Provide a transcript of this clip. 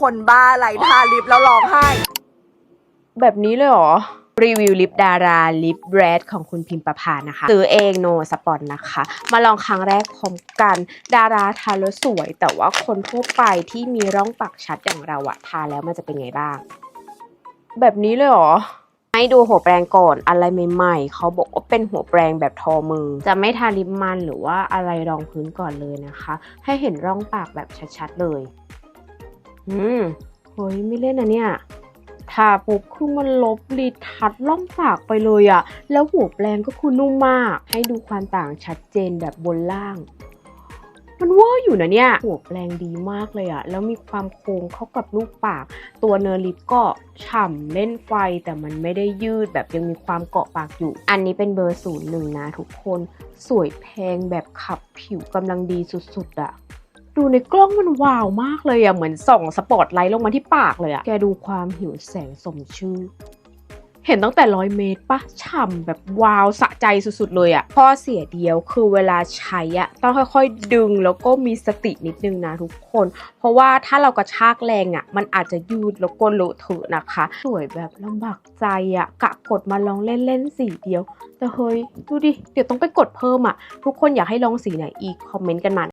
คนบ้าอะไรทาลิปแล้วร้องไห้ แบบนี้เลยเหรอ รีวิวลิปดาราลิปแบรดของคุณพิมพ์ประพานะคะซื้อเองโนสปอนนะคะ มาลองครั้งแรกพร้อมกัน ดาราทาแล้วสวย แต่ว่าคนทั่วไปที่มีร่องปากชัดอย่างเราอะทาแล้วมันจะเป็นไงบ้าง แบบนี้เลยเหรอให้ดูหัวแปรงก่อนอะไรใหม่ๆเขาบอกว่าเป็นหัวแปรงแบบทอมือ จะไม่ทาลิปมันหรือว่าอะไรรองพื้นก่อนเลยนะคะ ให้เห็นร่องปากแบบชัดๆเลย อืมเฮ้ยไม่เล่นนะเนี่ยทาปุ๊บคือมันลบรีทัดล่องปากไปเลยอะแล้วหัวแปรงก็คือนุ่มมาก ให้ดูความต่างชัดเจนแบบบนล่าง มันเวอร์อยู่นะเนี่ย หัวแปรงดีมากเลยอะแล้วมีความโค้งเข้ากับลูกปาก ตัวเนอร์ลิปก็ฉ่ำเล่นไฟแต่มันไม่ได้ยืดแบบยังมีความเกาะปากอยู่ อันนี้เป็นเบอร์ศูนย์หนึ่งนะทุกคน สวยแพงแบบขับผิวกำลังดีสุดๆอะ ดูในกล้องมันว้าวมากเลยอะเหมือนส่องสปอตไลท์ลงมาที่ปากเลยอะแกดูความหิวแสงสมชื่อ เห็นตั้งแต่ร้อยเมตรปะฉ่ำแบบว้าวสะใจสุดๆเลยอะข้อเสียเดียวคือเวลาใช้อะต้องค่อยๆ ดึงแล้วก็มีสตินิดนึงนะทุกคน เพราะว่าถ้าเรากระชากแรงอะมันอาจจะยืดแล้วก็เลอะเทอะนะคะ สวยแบบลำบากใจอะกะกดมาลองเล่นๆสีเดียว แต่เฮ้ยดูดิเดี๋ยวต้องไปกดเพิ่มอะทุกคนอยากให้ลองสีไหนอีกคอมเมนต์กันมา